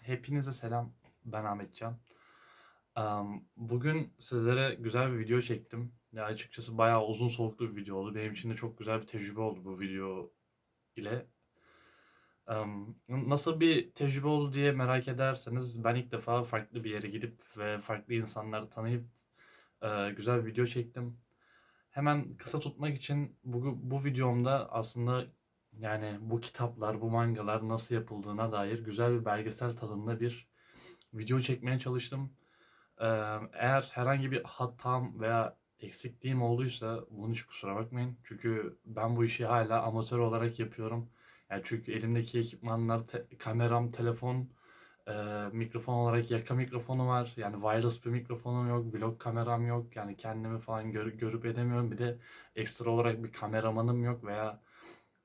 Hepinize selam. Ben Ahmetcan. Am, Bugün sizlere güzel bir video çektim. Ya açıkçası bayağı uzun soluklu bir video oldu. Benim için de çok güzel bir tecrübe oldu bu video ile. Nasıl bir tecrübe oldu diye merak ederseniz ben ilk defa farklı bir yere gidip ve farklı insanları tanıyıp e, güzel bir video çektim. Hemen kısa tutmak için bu, bu videomda aslında yani bu kitaplar, bu mangalar nasıl yapıldığına dair güzel bir belgesel tadında bir video çekmeye çalıştım. Ee, eğer herhangi bir hatam veya eksikliğim olduysa bunun hiç kusura bakmayın. Çünkü ben bu işi hala amatör olarak yapıyorum. Yani çünkü elimdeki ekipmanlar, te- kameram, telefon, e, mikrofon olarak yaka mikrofonu var. Yani wireless bir mikrofonum yok, vlog kameram yok. Yani kendimi falan gör- görüp edemiyorum. Bir de ekstra olarak bir kameramanım yok veya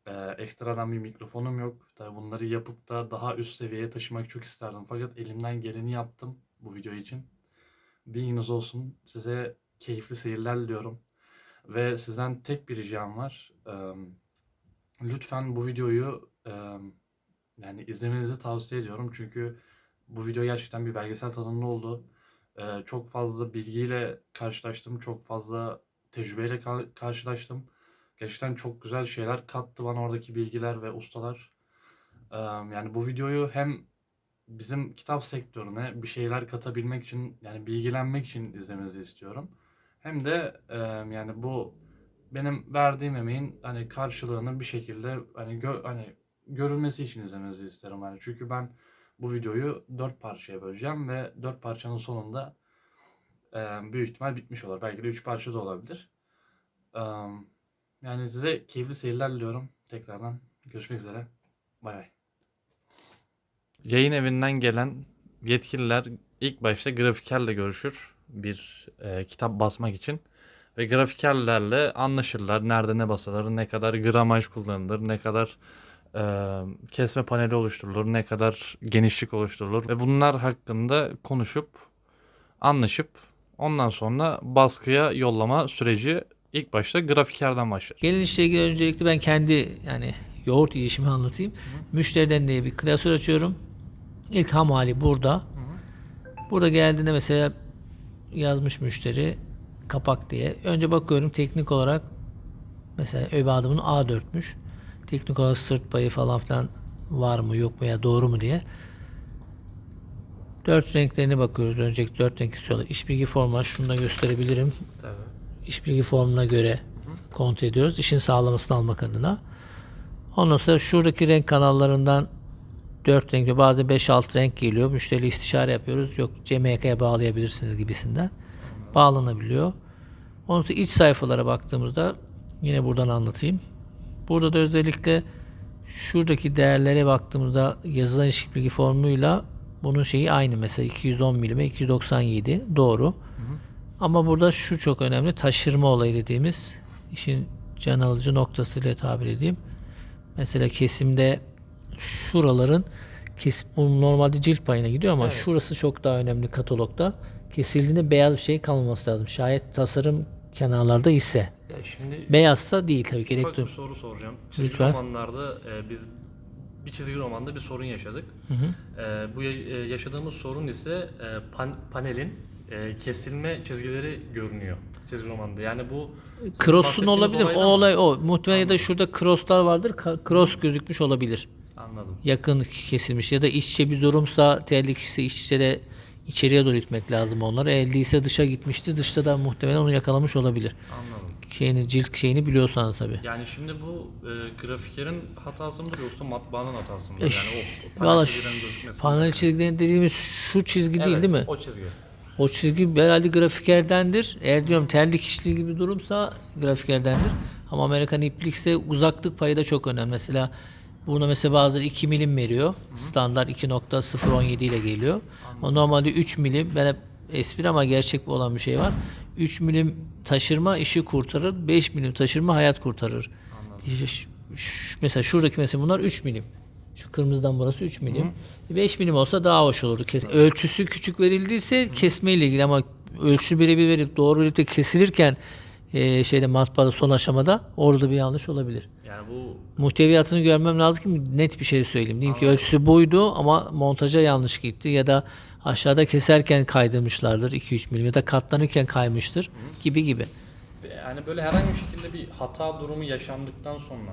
e, ekstradan bir mikrofonum yok. Tabii bunları yapıp da daha üst seviyeye taşımak çok isterdim. Fakat elimden geleni yaptım bu video için. Bilginiz olsun. Size keyifli seyirler diliyorum. Ve sizden tek bir ricam var. Ee, lütfen bu videoyu e, yani izlemenizi tavsiye ediyorum. Çünkü bu video gerçekten bir belgesel tadında oldu. Ee, çok fazla bilgiyle karşılaştım. Çok fazla tecrübeyle ka- karşılaştım. Gerçekten çok güzel şeyler kattı bana oradaki bilgiler ve ustalar. Yani bu videoyu hem bizim kitap sektörüne bir şeyler katabilmek için yani bilgilenmek için izlemenizi istiyorum. Hem de yani bu benim verdiğim emeğin hani karşılığını bir şekilde hani gö- hani görülmesi için izlemenizi isterim hani çünkü ben bu videoyu dört parçaya böleceğim ve dört parçanın sonunda büyük ihtimal bitmiş olur. Belki de üç parça da olabilir. E, yani size keyifli seyirler diliyorum. Tekrardan görüşmek üzere. Bay bay. Yayın evinden gelen yetkililer ilk başta grafikerle görüşür bir e, kitap basmak için. Ve grafikerlerle anlaşırlar. Nerede ne basılır, ne kadar gramaj kullanılır, ne kadar e, kesme paneli oluşturulur, ne kadar genişlik oluşturulur. Ve bunlar hakkında konuşup, anlaşıp ondan sonra baskıya yollama süreci ilk başta grafikerden başlar. Gelin işle ilgili öncelikle ben kendi yani yoğurt yiyişimi anlatayım. Müşteriden diye bir klasör açıyorum. İlk ham hali burada. Burada geldiğinde mesela yazmış müşteri kapak diye. Önce bakıyorum teknik olarak mesela öbe adımın A4'müş. Teknik olarak sırt payı falan filan var mı yok mu ya doğru mu diye. Dört renklerine bakıyoruz. Önceki dört renk istiyorlar. İş bilgi formu var. Şunu da gösterebilirim Tabii. İş bilgi formuna göre kontrol ediyoruz. İşin sağlamasını almak adına. Ondan sonra şuradaki renk kanallarından 4 renk bazen 5-6 renk geliyor. Müşteriyle istişare yapıyoruz. Yok CMYK'ya bağlayabilirsiniz gibisinden. Bağlanabiliyor. Ondan sonra iç sayfalara baktığımızda yine buradan anlatayım. Burada da özellikle şuradaki değerlere baktığımızda yazılan iş bilgi formuyla bunun şeyi aynı. Mesela 210 milime 297 doğru. Ama burada şu çok önemli. Taşırma olayı dediğimiz işin can alıcı noktasıyla tabir edeyim. Mesela kesimde şuraların kesim normalde cilt payına gidiyor ama şurası çok daha önemli katalogda. Kesildiğinde beyaz bir şey kalmaması lazım. Şayet tasarım kenarlarda ise. Ya şimdi Beyazsa değil tabii ki. Elektron. bir soru soracağım. Çizgi Lütfen. romanlarda e, biz bir çizgi romanda bir sorun yaşadık. E, bu ya- e, yaşadığımız sorun ise e, pan- panelin e, kesilme çizgileri görünüyor çizgi romanda. Yani bu Cross'un olabilir. O olay o. Muhtemelen ya da şurada crosslar vardır. Cross gözükmüş olabilir. Anladım. yakın kesilmiş ya da iç içe bir durumsa terlik ise iç içe de içeriye doğru itmek lazım onları. Eğer değilse dışa gitmişti. Dışta da muhtemelen onu yakalamış olabilir. Anladım. Şeyini cilt şeyini biliyorsanız tabi. Yani şimdi bu e, grafikerin hatası mıdır yoksa matbaanın hatası mıdır? E, Yani o, o panel çizgilerin gözükmesi. panel çizgileri dediğimiz şu çizgi değil Evet, değil mi? O çizgi. O çizgi herhalde grafikerdendir. Eğer diyorum terlik işliği gibi durumsa grafikerdendir. Ama Amerikan iplikse uzaklık payı da çok önemli. Mesela buna mesela bazıları 2 milim veriyor. Standart 2.017 ile geliyor. Ama normalde 3 milim ben hep espri ama gerçek olan bir şey var. 3 milim taşırma işi kurtarır. 5 milim taşırma hayat kurtarır. Ş- mesela şuradaki mesela bunlar 3 milim. Şu kırmızıdan burası 3 milim. 5 milim olsa daha hoş olurdu. Kes- Ölçüsü küçük verildiyse kesme ile ilgili ama ölçü birebir verip doğru verip de kesilirken e, şeyde matbaada son aşamada orada bir yanlış olabilir. Yani bu Muhteviyatını görmem lazım ki net bir şey söyleyeyim. Diyeyim ki ölçüsü buydu ama montaja yanlış gitti ya da aşağıda keserken kaydırmışlardır 2-3 milim ya da katlanırken kaymıştır gibi gibi. yani böyle herhangi bir şekilde bir hata durumu yaşandıktan sonra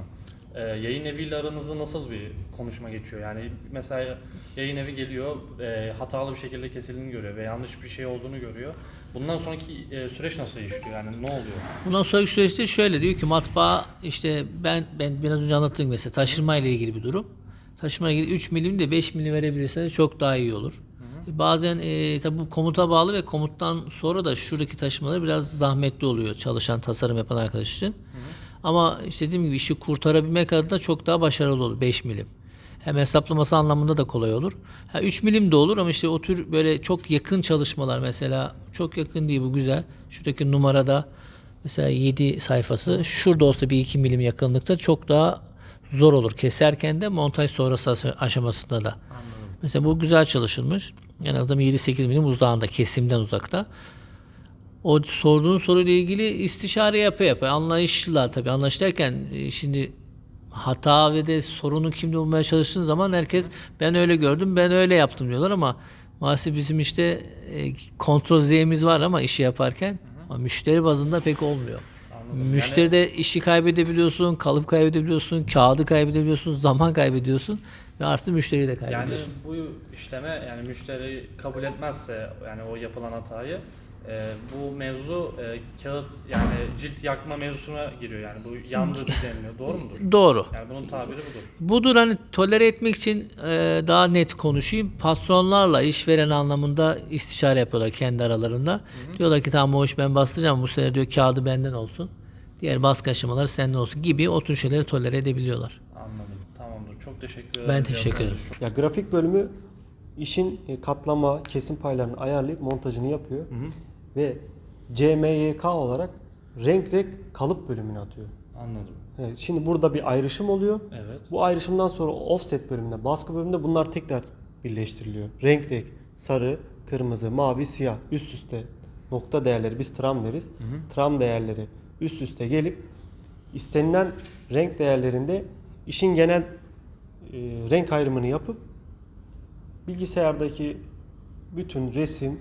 e, yayın eviyle aranızda nasıl bir konuşma geçiyor? Yani mesela yayın evi geliyor, e, hatalı bir şekilde kesildiğini görüyor ve yanlış bir şey olduğunu görüyor. Bundan sonraki e, süreç nasıl işliyor? Yani ne oluyor? Bundan sonraki süreçte şöyle diyor ki matbaa işte ben ben biraz önce anlattığım mesela taşırma ile ilgili bir durum. Taşıma ile ilgili 3 milim de 5 milim verebilirseniz çok daha iyi olur. Bazen e, tabi bu komuta bağlı ve komuttan sonra da şuradaki taşımalar biraz zahmetli oluyor çalışan tasarım yapan arkadaş için. Ama işte dediğim gibi işi kurtarabilmek adına çok daha başarılı olur 5 milim. Hem hesaplaması anlamında da kolay olur. Ha, 3 milim de olur ama işte o tür böyle çok yakın çalışmalar mesela çok yakın değil bu güzel. Şuradaki numarada mesela 7 sayfası şurada olsa bir 2 milim yakınlıkta çok daha zor olur. Keserken de montaj sonrası aşa- aşamasında da. Mesela bu güzel çalışılmış. En azından 7-8 milim uzağında, kesimden uzakta. O sorduğun soruyla ilgili istişare yapı yapı. Anlayışlılar tabii. Anlayış derken e, şimdi hata ve de sorunu kimde bulmaya çalıştığın zaman herkes ben öyle gördüm, ben öyle yaptım diyorlar ama maalesef bizim işte e, kontrol zevimiz var ama işi yaparken ama müşteri bazında pek olmuyor. Anladım. Müşteride işi kaybedebiliyorsun, kalıp kaybedebiliyorsun, kağıdı kaybedebiliyorsun, zaman kaybediyorsun ve artı müşteriyi de Yani kaybediyorsun. bu işleme yani müşteri kabul etmezse yani o yapılan hatayı e, bu mevzu e, kağıt yani cilt yakma mevzusuna giriyor yani bu yandı deniliyor doğru mudur? Doğru. Yani bunun tabiri budur. Budur hani tolere etmek için e, daha net konuşayım. Patronlarla işveren anlamında istişare yapıyorlar kendi aralarında. Diyorlar ki tamam o iş ben bastıracağım bu sene diyor kağıdı benden olsun. Diğer baskı aşamaları senden olsun gibi o tür şeyleri tolere edebiliyorlar. Anladım. Tamamdır. Çok teşekkür ederim. Ben teşekkür ederim. Ya grafik bölümü işin e, katlama, kesim paylarını ayarlayıp montajını yapıyor. Ve CMYK olarak renk renk kalıp bölümünü atıyor. Anladım. Evet, şimdi burada bir ayrışım oluyor. Evet. Bu ayrışımdan sonra offset bölümünde, baskı bölümünde bunlar tekrar birleştiriliyor. Renk renk, sarı, kırmızı, mavi, siyah üst üste nokta değerleri biz tram deriz. Tram değerleri üst üste gelip istenilen renk değerlerinde işin genel e, renk ayrımını yapıp bilgisayardaki bütün resim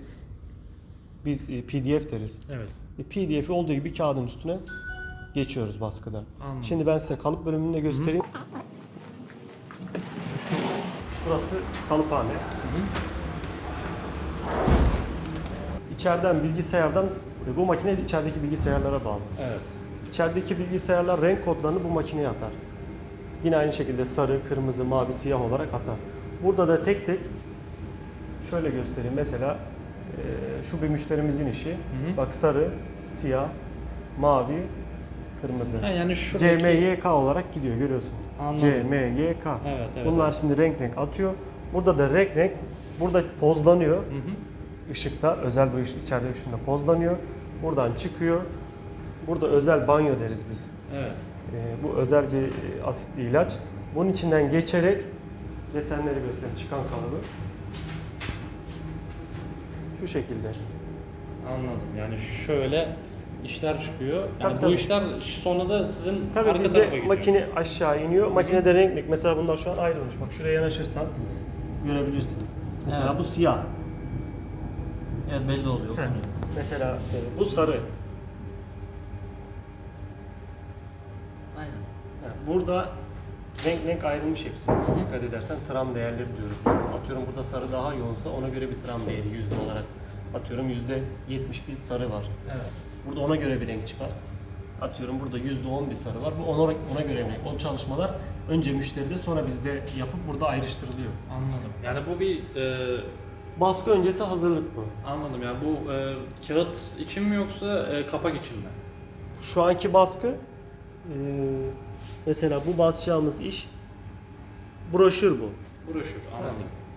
biz e, PDF deriz. Evet. E, PDF'i olduğu gibi kağıdın üstüne geçiyoruz baskıda. Anladım. Şimdi ben size kalıp bölümünü de göstereyim. Burası kalıphane. İçeriden bilgisayardan e, bu makine içerideki bilgisayarlara bağlı. Evet. İçerideki bilgisayarlar renk kodlarını bu makineye atar. Yine aynı şekilde sarı, kırmızı, mavi, siyah olarak atar. Burada da tek tek şöyle göstereyim. Mesela şu bir müşterimizin işi. Bak sarı, siyah, mavi, kırmızı. Ha, yani şuradaki... CMYK olarak gidiyor görüyorsun. Anladım. CMYK. Evet, evet. Bunlar şimdi renk renk atıyor. Burada da renk renk burada pozlanıyor. Işıkta özel bir ışık içeride ışığında pozlanıyor. Buradan çıkıyor. Burada özel banyo deriz biz. Evet. Ee, bu özel bir e, asitli ilaç. Bunun içinden geçerek desenleri göstereyim çıkan kalıbı. Şu şekilde. Anladım. Yani şöyle işler çıkıyor. Yani Tabii, bu tabii. işler sonra da sizin Tabii arka bizde tarafa gidiyor. makine aşağı iniyor. Makinede renk renk. Mesela bunlar şu an ayrılmış. Bak şuraya yanaşırsan görebilirsin. Mesela Evet. bu siyah. Evet belli oluyor. Heh. Mesela e, bu sarı. Aynen. Ha, Burada renk renk ayrılmış hepsi. Dikkat edersen tram değerleri diyoruz. Atıyorum burada sarı daha yoğunsa ona göre bir tram değeri yüzde olarak. Atıyorum yüzde 71 sarı var. Evet. Burada ona göre bir renk çıkar. Atıyorum burada yüzde 10 bir sarı var. Bu ona, ona göre bir renk. O çalışmalar önce müşteride sonra bizde yapıp burada ayrıştırılıyor. Anladım. Yani bu bir e, Baskı öncesi hazırlık bu. anladım. Yani bu e, kağıt için mi yoksa e, kapak için mi? Şu anki baskı e, mesela bu basacağımız iş broşür bu. Broşür. Anladım.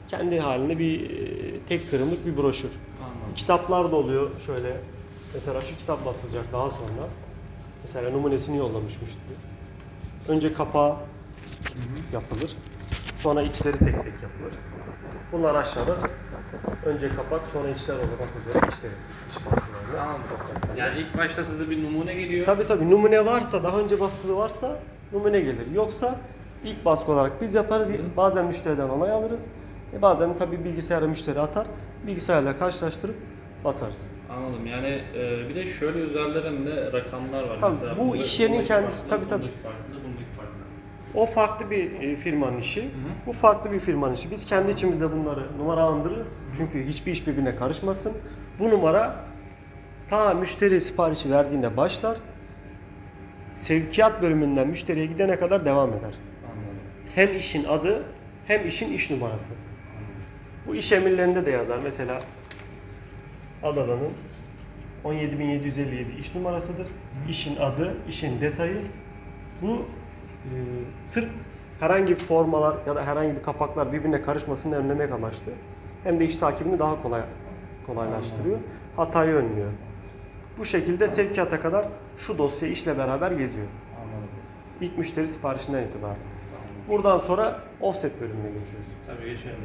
Kendi halinde bir e, tek kırımlık bir broşür. Anladım. Kitaplar da oluyor şöyle. Mesela şu kitap basılacak daha sonra. Mesela numunesini yollamış müşteri. Önce kapağı yapılır. Sonra içleri tek tek yapılır. Bunlar aşağıda. Önce kapak sonra içler olur. Bak üzere iç deriz biz. İç. Anladım. Yani ilk başta size bir numune geliyor. Tabii tabii numune varsa, daha önce basılı varsa numune gelir. Yoksa ilk baskı olarak biz yaparız. Bazen müşteriden onay alırız. E bazen tabii bilgisayara müşteri atar. Bilgisayarla karşılaştırıp basarız. Anladım. Yani e, bir de şöyle üzerlerinde rakamlar var. Tabii, Mesela bu iş yerinin kendisi, tabii, tabii. O farklı bir e, firmanın işi. Bu farklı bir firmanın işi. Biz kendi içimizde bunları numaralandırırız. Çünkü hiçbir iş birbirine karışmasın. Bu numara ta müşteri siparişi verdiğinde başlar. Sevkiyat bölümünden müşteriye gidene kadar devam eder. Anladım. Hem işin adı hem işin iş numarası. Bu iş emirlerinde de yazar. Mesela Adalan'ın 17757 iş numarasıdır. İşin adı, işin detayı. Bu e, sırf herhangi bir formalar ya da herhangi bir kapaklar birbirine karışmasını önlemek amaçlı. Hem de iş takibini daha kolay kolaylaştırıyor. Hatayı önlüyor. Bu şekilde sevkiyata kadar şu dosya işle beraber geziyor. Anladım. İlk müşteri siparişinden itibaren. Buradan sonra offset bölümüne geçiyoruz. Tabii geçelim.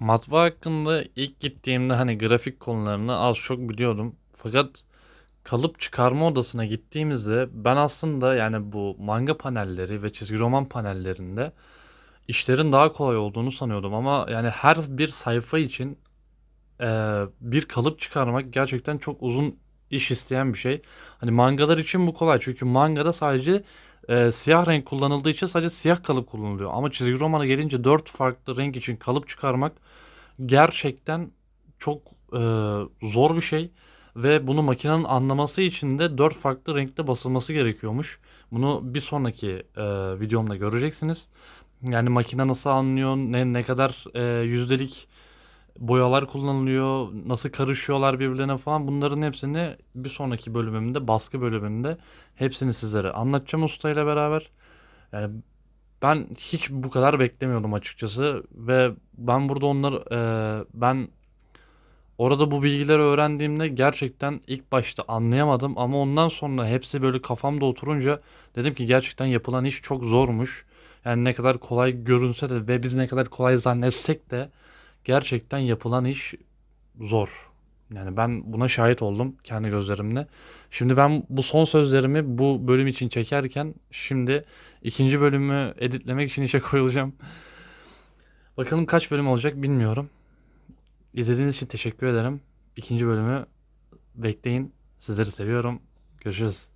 Matbaa hakkında ilk gittiğimde hani grafik konularını az çok biliyordum. Fakat kalıp çıkarma odasına gittiğimizde ben aslında yani bu manga panelleri ve çizgi roman panellerinde işlerin daha kolay olduğunu sanıyordum ama yani her bir sayfa için eee, bir kalıp çıkarmak gerçekten çok uzun iş isteyen bir şey. Hani mangalar için bu kolay çünkü mangada sadece eee, siyah renk kullanıldığı için sadece siyah kalıp kullanılıyor. Ama çizgi romana gelince dört farklı renk için kalıp çıkarmak gerçekten çok eee, zor bir şey. Ve bunu makinenin anlaması için de dört farklı renkte basılması gerekiyormuş. Bunu bir sonraki eee, videomda göreceksiniz. Yani makine nasıl anlıyor, ne ne kadar eee, yüzdelik boyalar kullanılıyor, nasıl karışıyorlar birbirlerine falan bunların hepsini bir sonraki bölümümde, baskı bölümünde hepsini sizlere anlatacağım ustayla beraber. Yani ben hiç bu kadar beklemiyordum açıkçası ve ben burada onları eee, ben orada bu bilgileri öğrendiğimde gerçekten ilk başta anlayamadım ama ondan sonra hepsi böyle kafamda oturunca dedim ki gerçekten yapılan iş çok zormuş. Yani ne kadar kolay görünse de ve biz ne kadar kolay zannetsek de gerçekten yapılan iş zor. Yani ben buna şahit oldum kendi gözlerimle. Şimdi ben bu son sözlerimi bu bölüm için çekerken şimdi ikinci bölümü editlemek için işe koyulacağım. Bakalım kaç bölüm olacak bilmiyorum. İzlediğiniz için teşekkür ederim. İkinci bölümü bekleyin. Sizleri seviyorum. Görüşürüz.